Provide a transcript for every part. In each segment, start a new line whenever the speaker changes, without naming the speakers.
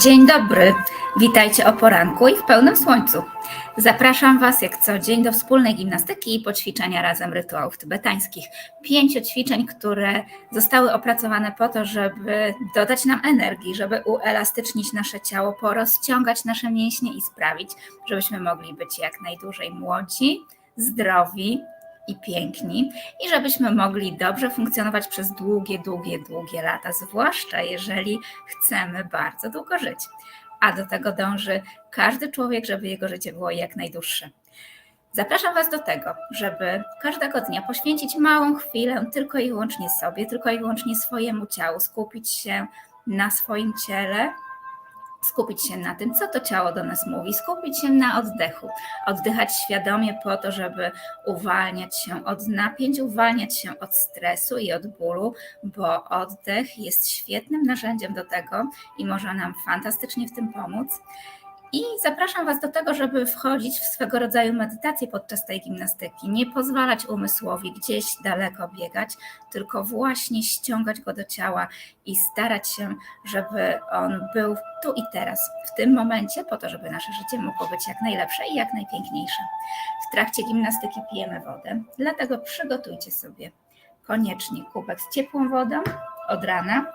Dzień dobry, witajcie o poranku i w pełnym słońcu. Zapraszam Was jak co dzień do wspólnej gimnastyki i poćwiczenia razem rytuałów tybetańskich. Pięciu ćwiczeń, które zostały opracowane po to, żeby dodać nam energii, żeby uelastycznić nasze ciało, porozciągać nasze mięśnie i sprawić, żebyśmy mogli być jak najdłużej młodzi, zdrowi i piękni i żebyśmy mogli dobrze funkcjonować przez długie, długie, długie lata, zwłaszcza jeżeli chcemy bardzo długo żyć. A do tego dąży każdy człowiek, żeby jego życie było jak najdłuższe. Zapraszam Was do tego, żeby każdego dnia poświęcić małą chwilę tylko i wyłącznie sobie, tylko i wyłącznie swojemu ciału, skupić się na swoim ciele, skupić się na tym, co to ciało do nas mówi, skupić się na oddechu, oddychać świadomie po to, żeby uwalniać się od napięć, uwalniać się od stresu i od bólu, bo oddech jest świetnym narzędziem do tego i może nam fantastycznie w tym pomóc. I zapraszam Was do tego, żeby wchodzić w swego rodzaju medytację podczas tej gimnastyki. Nie pozwalać umysłowi gdzieś daleko biegać, tylko właśnie ściągać go do ciała i starać się, żeby on był tu i teraz, w tym momencie, po to, żeby nasze życie mogło być jak najlepsze i jak najpiękniejsze. W trakcie gimnastyki pijemy wodę, dlatego przygotujcie sobie koniecznie kubek z ciepłą wodą od rana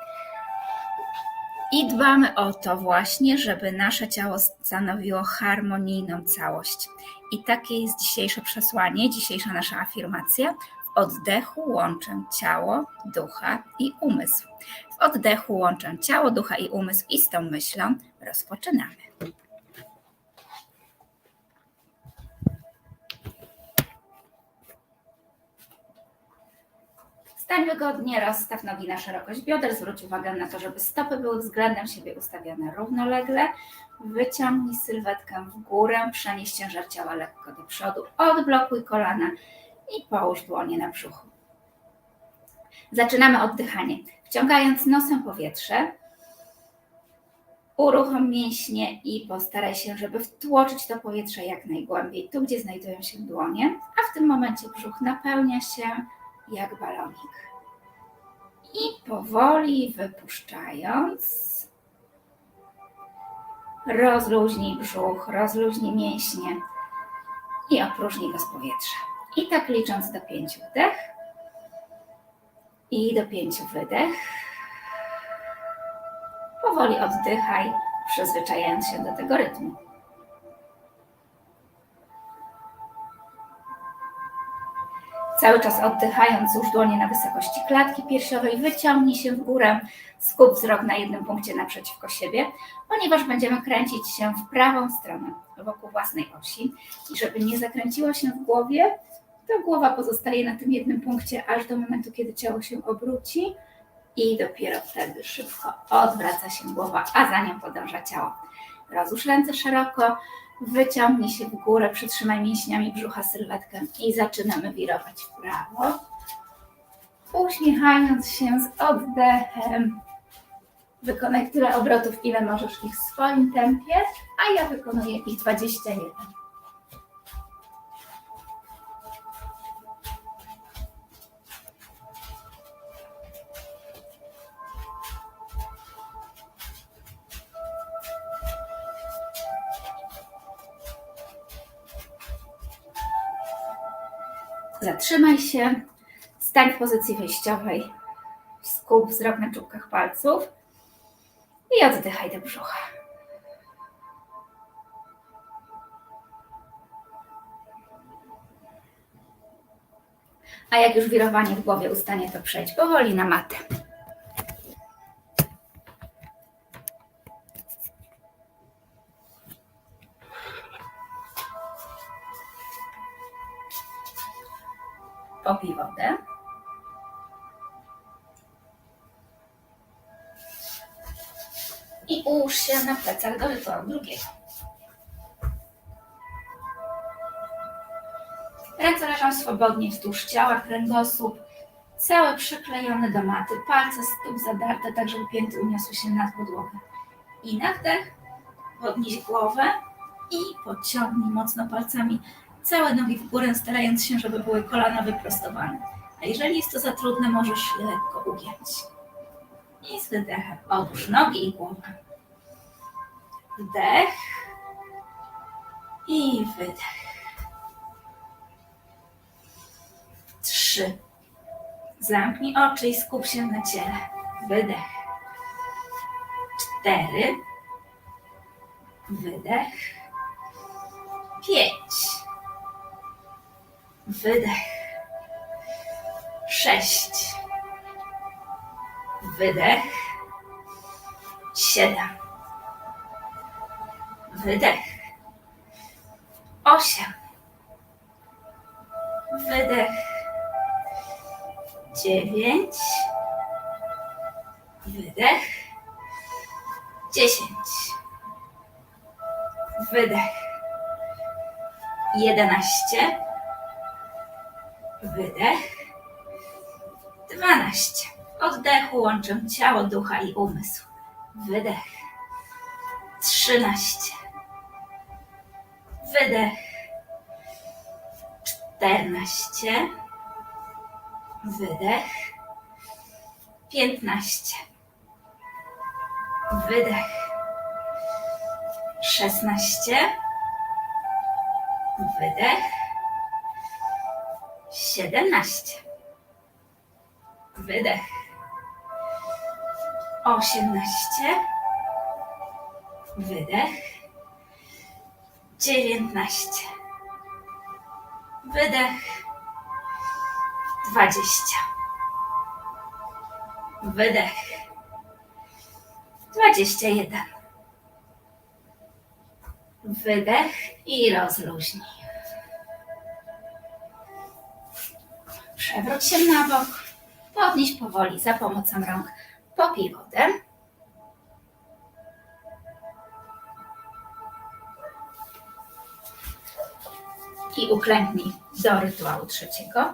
i dbamy o to właśnie, żeby nasze ciało stanowiło harmonijną całość. I takie jest dzisiejsze przesłanie, dzisiejsza nasza afirmacja. W oddechu łączę ciało, ducha i umysł. W oddechu łączę ciało, ducha i umysł i z tą myślą rozpoczynamy. Stań wygodnie, rozstaw nogi na szerokość bioder, zwróć uwagę na to, żeby stopy były względem siebie ustawione równolegle. Wyciągnij sylwetkę w górę, przenieś ciężar ciała lekko do przodu, odblokuj kolana i połóż dłonie na brzuchu. Zaczynamy oddychanie. Wciągając nosem powietrze, uruchom mięśnie i postaraj się, żeby wtłoczyć to powietrze jak najgłębiej, tu gdzie znajdują się dłonie, a w tym momencie brzuch napełnia się jak balonik. I powoli wypuszczając, rozluźnij brzuch, rozluźnij mięśnie i opróżnij go z powietrza. I tak licząc do pięciu wdech i do pięciu wydech. Powoli oddychaj, przyzwyczajając się do tego rytmu. Cały czas oddychając, złóż dłonie na wysokości klatki piersiowej, wyciągnij się w górę, skup wzrok na jednym punkcie naprzeciwko siebie, ponieważ będziemy kręcić się w prawą stronę wokół własnej osi. I żeby nie zakręciło się w głowie, to głowa pozostaje na tym jednym punkcie aż do momentu, kiedy ciało się obróci i dopiero wtedy szybko odwraca się głowa, a za nią podąża ciało. Rozłóż ręce szeroko, Wyciągnij się w górę, przytrzymaj mięśniami brzucha sylwetkę i zaczynamy wirować w prawo. Uśmiechając się z oddechem. Wykonaj tyle obrotów, ile możesz ich w swoim tempie, a ja wykonuję ich 21. Zatrzymaj się, stań w pozycji wyjściowej, skup wzrok na czubkach palców i oddychaj do brzucha. A jak już wirowanie w głowie ustanie, to przejdź powoli na matę. Się na plecach do rytuału drugiego. Ręce leżą swobodnie wzdłuż ciała, kręgosłup cały przyklejony do maty, palce stóp zadarte, tak żeby pięty uniosły się nad podłogę. I na wdech podnieś głowę i podciągnij mocno palcami całe nogi w górę, starając się, żeby były kolana wyprostowane. A jeżeli jest to za trudne, możesz je lekko ugiąć. I z wydechem odłóż nogi i głowę. Wdech i wydech. Trzy. Zamknij oczy i skup się na ciele. Wydech. Cztery. Wydech. Pięć. Wydech. Sześć. Wydech. Siedem. Wydech. Osiem. Wydech. Dziewięć. Wydech. Dziesięć. Wydech. Jedenaście. Wydech. Dwanaście. Oddechu łączę ciało, ducha i umysł. Wydech. Trzynaście. Wydech. Czternaście. Wydech. Piętnaście. Wydech. Szesnaście. Wydech. Siedemnaście. Wydech. Osiemnaście. Wydech. Dziewiętnaście. Wydech. Dwadzieścia. Wydech. Dwadzieścia jeden. Wydech i rozluźnij. Przewróć się na bok. Podnieś powoli za pomocą rąk. Popij wodę. I uklęknij do rytuału trzeciego.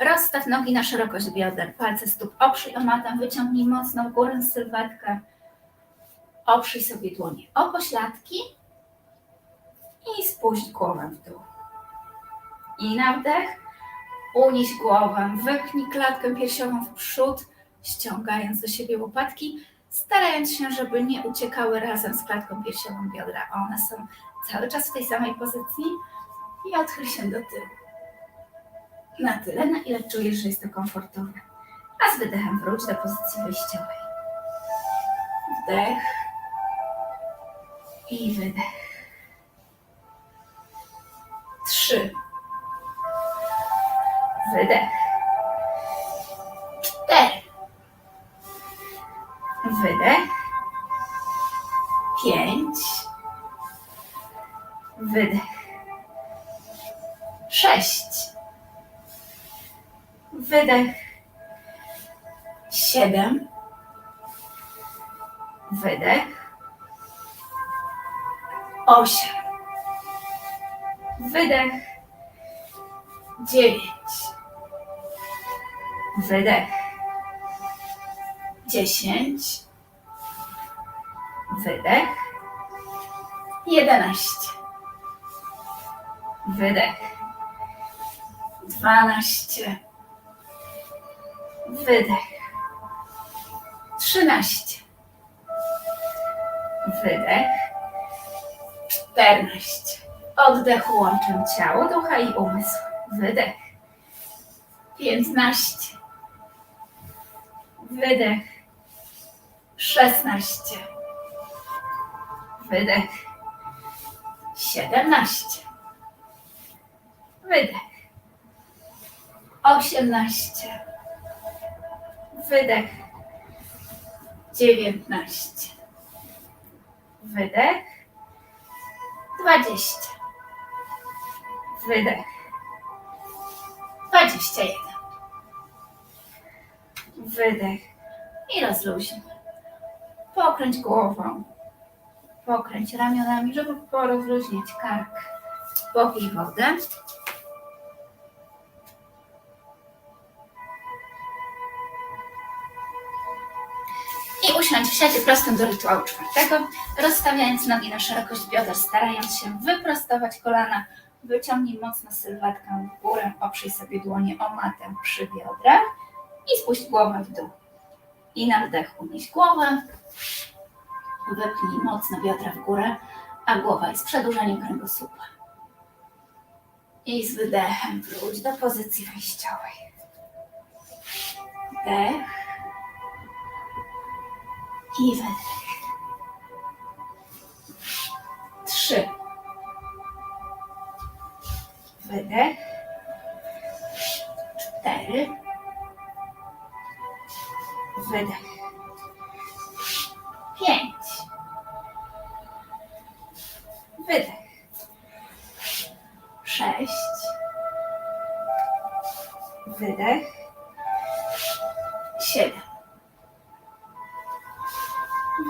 Rozstaw nogi na szerokość bioder, palce stóp oprzyj o matę, wyciągnij mocno w górę sylwetkę. Oprzyj sobie dłonie o pośladki i spuść głowę w dół. I na wdech unieś głowę, wypchnij klatkę piersiową w przód, ściągając do siebie łopatki, starając się, żeby nie uciekały razem z klatką piersiową biodra. One są cały czas w tej samej pozycji i odchyl się do tyłu. Na tyle, na ile czujesz, że jest to komfortowe. A z wydechem wróć do pozycji wyjściowej. Wdech i wydech. Trzy. Wydech. Cztery. Wydech. Pięć. Wydech. Sześć. Wydech. Siedem. Wydech. Osiem. Wydech. Dziewięć. Wydech. Dziesięć. Wydech. Jedenaście. Wydech. Dwanaście. Wydech. Trzynaście. Wydech. Czternaście. Oddech łączę ciało, ducha i umysł. Wydech. Piętnaście. Wydech. Szesnaście. Wydech. Siedemnaście. Wydech. Osiemnaście. Wydech. Dziewiętnaście. Wydech. Dwadzieścia. Wydech. Dwadzieścia jeden. Wydech. I rozluźnij. Pokręć głową. Pokręć ramionami, żeby porozluźniać kark. Popij wodę. Siadzie prostym do rytuału czwartego, rozstawiając nogi na szerokość bioder, starając się wyprostować kolana. Wyciągnij mocno sylwetkę w górę, oprzyj sobie dłonie o matę przy biodrach i spuść głowę w dół. I na wdech unieś głowę Wypnij mocno biodra w górę, a głowa jest przedłużeniem kręgosłupa. I z wydechem wróć do pozycji wejściowej. Wdech. I. Trzy. Wydech. Cztery. Wydech. Pięć. Wydech. Sześć. Wydech. Siedem.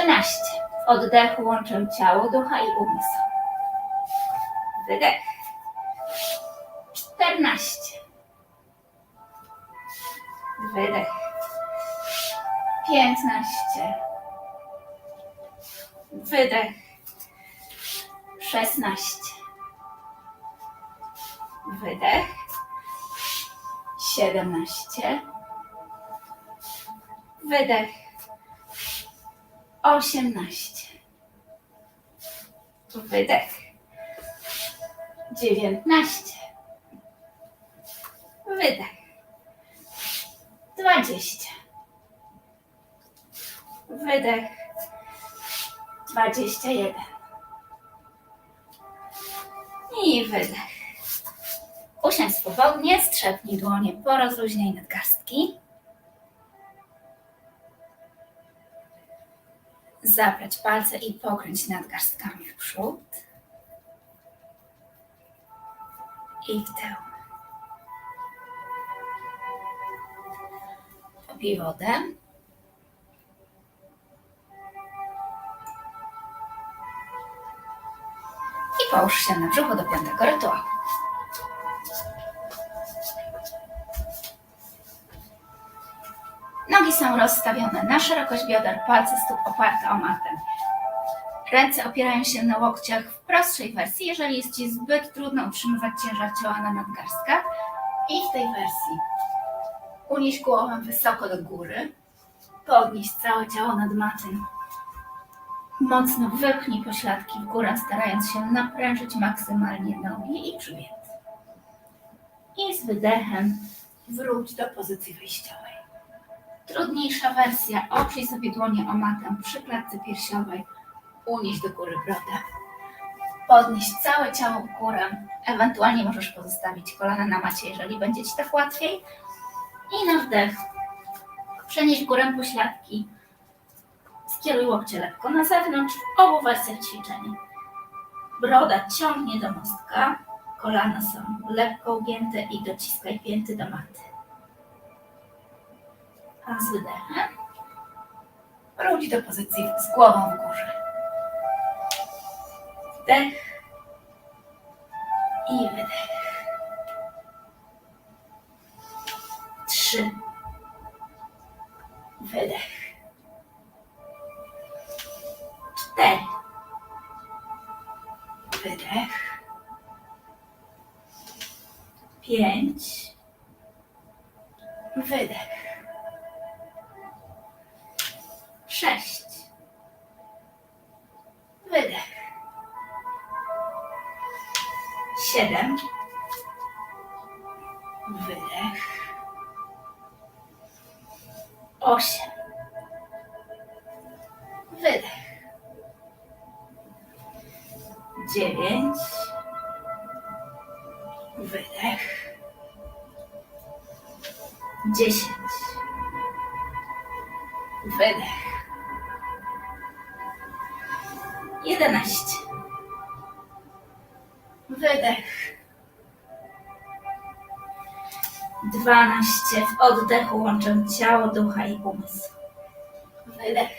Trzynaście. W oddechu łączę ciało, ducha i umysł. Wydech. Czternaście. Wydech. Piętnaście. Wydech. Szesnaście. Wydech. Siedemnaście. Wydech. Osiemnaście. Wydech. Dziewiętnaście. Wydech. Dwadzieścia. Wydech. Dwadzieścia jeden. I wydech. Usiądź swobodnie, strzepnij dłonie, porozluźnij nadgarstki. Zabrać palce i pokręć nadgarstkami w przód i w tył. Popij wodę. I połóż się na brzuchu do piątego rytuału. Są rozstawione na szerokość bioder, palce stóp oparte o matę. Ręce opierają się na łokciach w prostszej wersji, jeżeli jest Ci zbyt trudno utrzymywać ciężar ciała na nadgarstkach. I w tej wersji unieś głowę wysoko do góry, podnieś całe ciało nad matą. Mocno wypchnij pośladki w górę, starając się naprężyć maksymalnie nogi i grzbiet. I z wydechem wróć do pozycji wyjściowej. Trudniejsza wersja. Oprzyj sobie dłonie o matę przy klatce piersiowej. Unieś do góry brodę. Podnieś całe ciało w górę. Ewentualnie możesz pozostawić kolana na macie, jeżeli będzie Ci tak łatwiej. I na wdech. Przenieś górę pośladki. Skieruj łokcie lekko na zewnątrz w obu wersjach ćwiczenia. Broda ciągnie do mostka. Kolana są lekko ugięte i dociskaj pięty do maty. Z wydechem do pozycji z głową w górze. Wdech i wydech. Trzy. Wydech. Cztery. Wydech. Pięć. Wydech. Sześć. Wydech. Siedem. Wydech. Osiem. Oddechu łączę ciało, ducha i umysł. Wydech.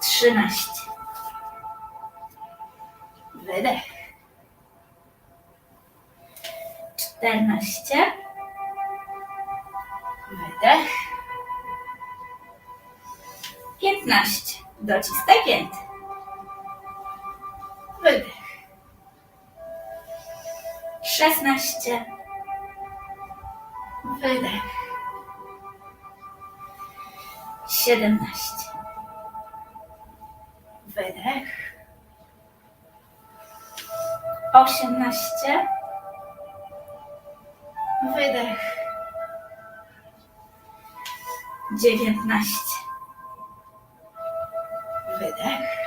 Trzynaście. Wydech. Czternaście. Wydech. Piętnaście. Dociskaj pięty. Wydech. Szesnaście. Wydech. Siedemnaście. Wydech. Osiemnaście. Wydech. Dziewiętnaście. Wydech.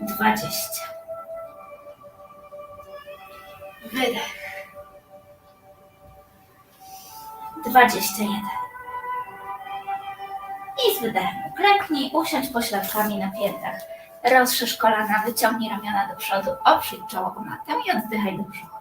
Dwadzieścia. Wydech. Dwadzieścia jeden. I z wydechem uklęknij, usiądź pośladkami na piętach. Rozszerz kolana, wyciągnij ramiona do przodu, oprzyj czoło o matę i oddychaj do brzucha.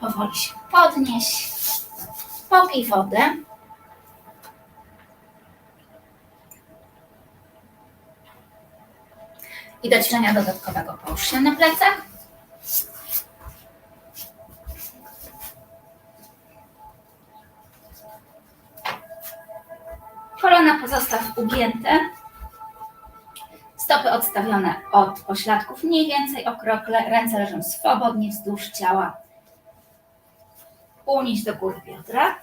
Powoli się podnieś. Popij wodę. I do ćwiczenia dodatkowego połóż się na plecach. Kolana pozostaw ugięte. Stopy odstawione od pośladków mniej więcej okrokle. Ręce leżą swobodnie wzdłuż ciała unieść do góry biodra.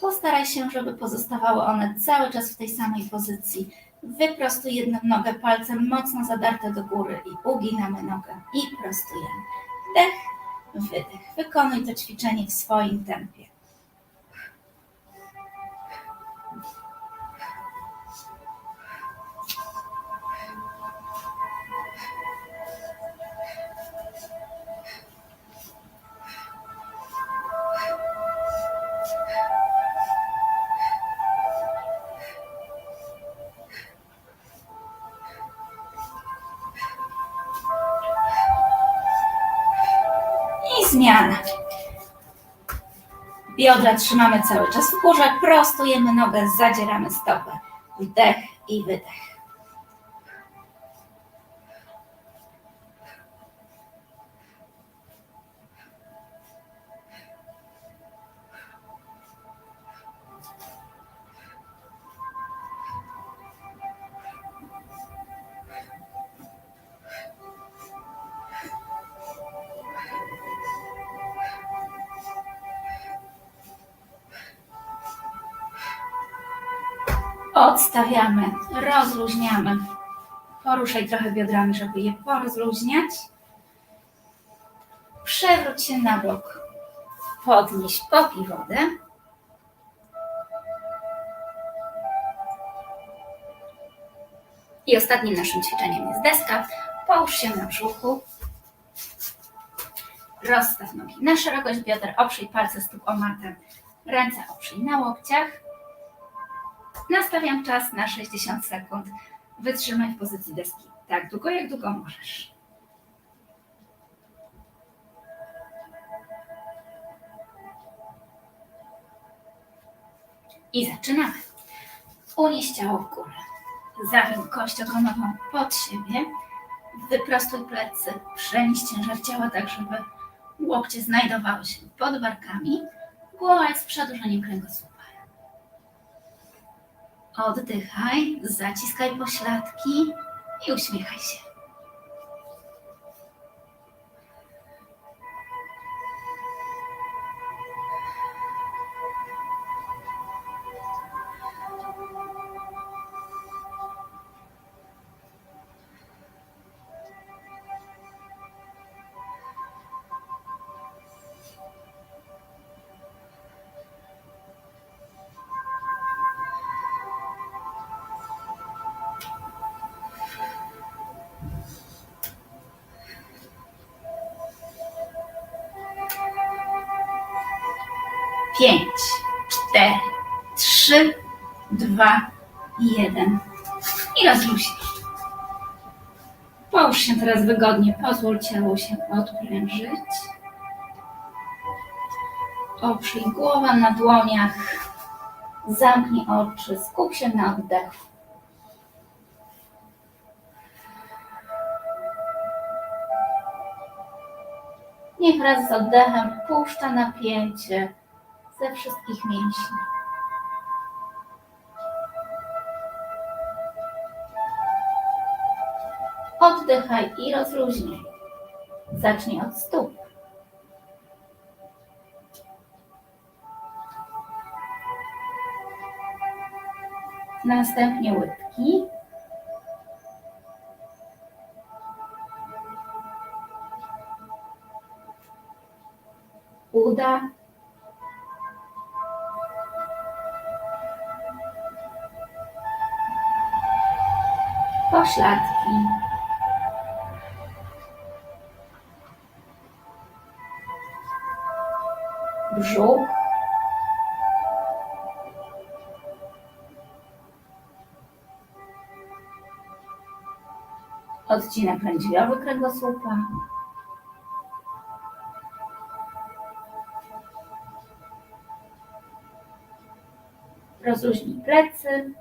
Postaraj się, żeby pozostawały one cały czas w tej samej pozycji. Wyprostuj jedną nogę palcem mocno zadarte do góry i uginamy nogę i prostujemy. Wdech, wydech. Wykonuj to ćwiczenie w swoim tempie. Biodra trzymamy cały czas w górze, prostujemy nogę, zadzieramy stopę. Wdech i wydech. Odstawiamy, rozluźniamy. Poruszaj trochę biodrami, żeby je porozluźniać. Przewróć się na bok. Podnieś, popij wodę. I ostatnim naszym ćwiczeniem jest deska. Połóż się na brzuchu. Rozstaw nogi na szerokość bioder, oprzyj palce stóp o matę. Ręce oprzyj na łokciach. Nastawiam czas na 60 sekund. Wytrzymaj w pozycji deski tak długo, jak długo możesz. I zaczynamy. Unieś ciało w górę. Zawiń kość ogonową pod siebie. Wyprostuj plecy. Przenieś ciężar ciała tak, żeby łokcie znajdowały się pod barkami. Głowa jest przedłużeniem kręgosłupa. Oddychaj, zaciskaj pośladki i uśmiechaj się. Pięć, cztery, trzy, dwa, jeden. I rozluźnij. Połóż się teraz wygodnie, pozwól ciału się odprężyć. Oprzyj głowę na dłoniach. Zamknij oczy, skup się na oddechu. Niech wraz z oddechem puszcza napięcie ze wszystkich mięśni. Oddychaj i rozluźniaj. Zacznij od stóp. Następnie łydki. Uda. Pośladki. Brzuch. Odcinek lędźwiowy kręgosłupa. Rozluźnij plecy.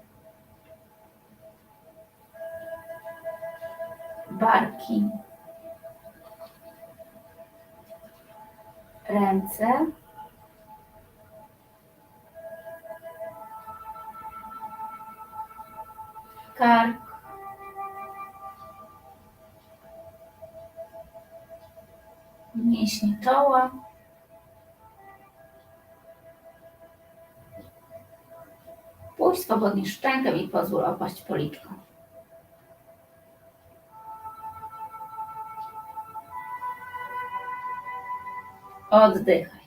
Barki. Ręce. Kark. Mięśnie czoła. Puść swobodnie szczękę i pozwól opaść policzką. Oddychaj.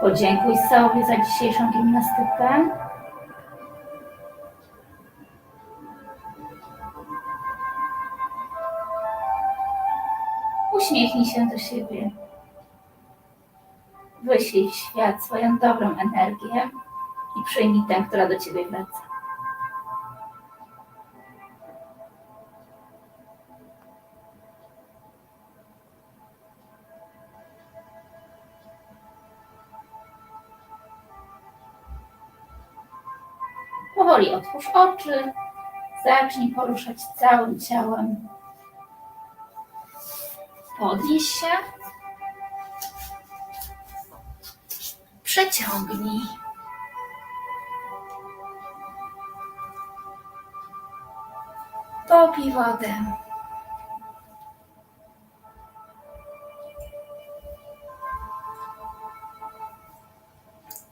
Podziękuj sobie za dzisiejszą gimnastykę. Się do siebie. Wyślij w świat swoją dobrą energię i przyjmij tę, która do ciebie wraca. Powoli otwórz oczy, zacznij poruszać całym ciałem. Podnieś się. Przeciągnij. Popij wodę.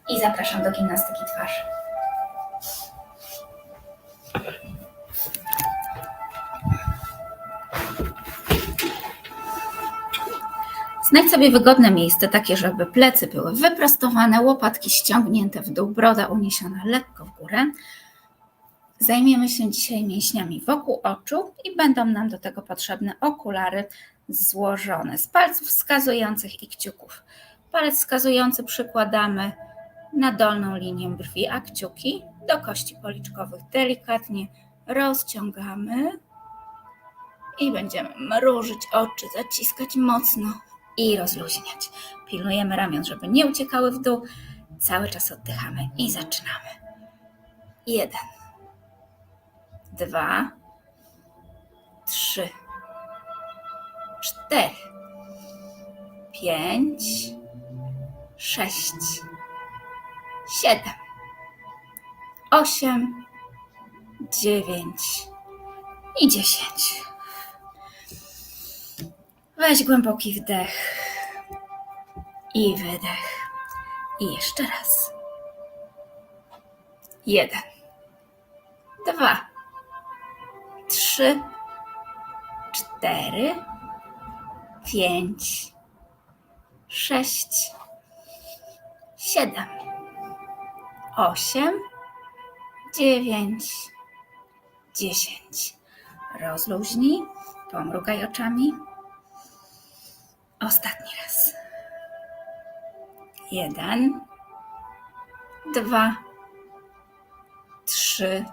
I zapraszam do gimnastyki twarzy. Znajdź sobie wygodne miejsce, takie, żeby plecy były wyprostowane, łopatki ściągnięte w dół, broda uniesiona lekko w górę. Zajmiemy się dzisiaj mięśniami wokół oczu i będą nam do tego potrzebne okulary złożone z palców wskazujących i kciuków. Palec wskazujący przykładamy na dolną linię brwi, a kciuki do kości policzkowych delikatnie rozciągamy i będziemy mrużyć oczy, zaciskać mocno i rozluźniać. Pilnujemy ramion, żeby nie uciekały w dół. Cały czas oddychamy i zaczynamy. Jeden, dwa, trzy, cztery, pięć, sześć, siedem, osiem, dziewięć. I dziesięć. Weź głęboki wdech. I wydech. I jeszcze raz. Jeden, dwa, trzy, cztery, pięć, sześć, siedem, osiem, dziewięć, dziesięć. Rozluźnij, pomrugaj oczami. Ostatni raz. Jeden, dwa, trzy,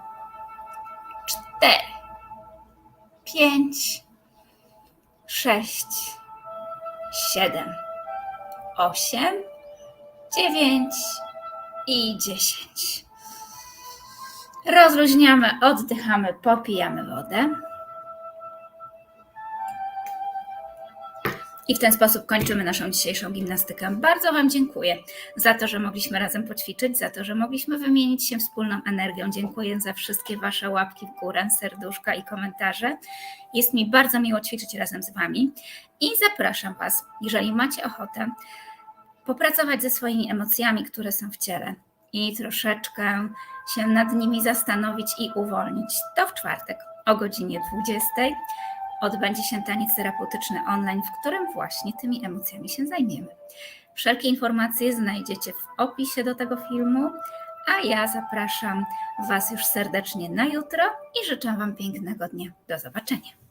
cztery, pięć, sześć, siedem, osiem, dziewięć i dziesięć. Rozluźniamy, oddychamy, popijamy wodę. I w ten sposób kończymy naszą dzisiejszą gimnastykę. Bardzo Wam dziękuję za to, że mogliśmy razem poćwiczyć, za to, że mogliśmy wymienić się wspólną energią. Dziękuję za wszystkie Wasze łapki w górę, serduszka i komentarze. Jest mi bardzo miło ćwiczyć razem z Wami i zapraszam Was, jeżeli macie ochotę, popracować ze swoimi emocjami, które są w ciele i troszeczkę się nad nimi zastanowić i uwolnić. To w czwartek o godzinie 20 odbędzie się taniec terapeutyczny online, w którym właśnie tymi emocjami się zajmiemy. Wszelkie informacje znajdziecie w opisie do tego filmu, a ja zapraszam Was już serdecznie na jutro i życzę Wam pięknego dnia. Do zobaczenia.